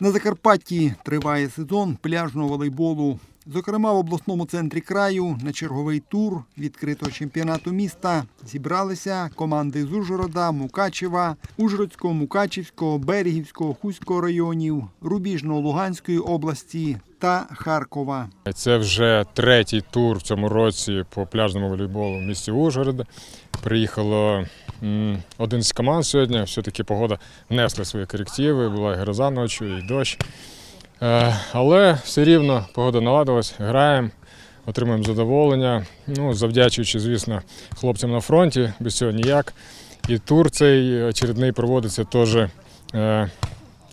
На Закарпатті триває сезон пляжного волейболу. Зокрема, в обласному центрі краю на черговий тур відкритого чемпіонату міста зібралися команди з Ужгорода, Мукачева, Ужгородського, Мукачівського, Берегівського, Хуського районів, Рубіжного, Луганської області та Харкова. Це вже третій тур в цьому році по пляжному волейболу в місті Ужгорода. Приїхало м, 11 команд сьогодні. Все-таки погода внесла свої корективи, була і гроза ночі, і дощ. Е, Але все рівно погода наладилась, граємо, отримуємо задоволення. Ну, завдячуючи, звісно, хлопцям на фронті, без цього ніяк. І тур цей очередний проводиться теж е,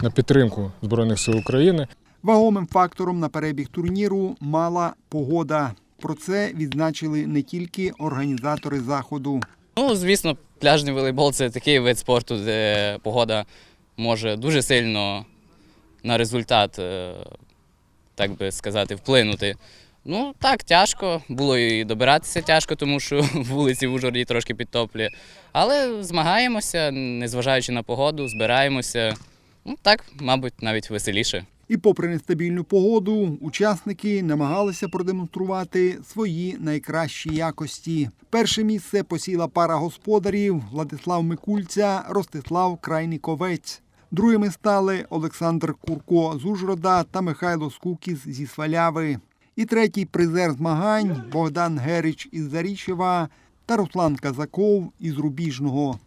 на підтримку Збройних сил України. Вагомим фактором на перебіг турніру мала погода. Про це відзначили не тільки організатори заходу. Ну, звісно, пляжний волейбол це такий вид спорту, де погода може дуже сильно на результат, е, так би сказати, вплинути. Ну, так, тяжко. Було і добиратися тяжко, тому що вулиці в Ужгороді трошки підтоплює. Але змагаємося, незважаючи на погоду, збираємося. Ну, так, мабуть, навіть веселіше. І попри нестабільну погоду, учасники намагалися продемонструвати свої найкращі якості. Перше місце посіла пара господарів Владислав Микульця, Ростислав Крайніковець. Другими стали Олександр Курко з Ужгорода та Михайло Скукіс зі Сваляви. І третій призер змагань Богдан Герич із Зарічева та Руслан Казаков із Рубіжного.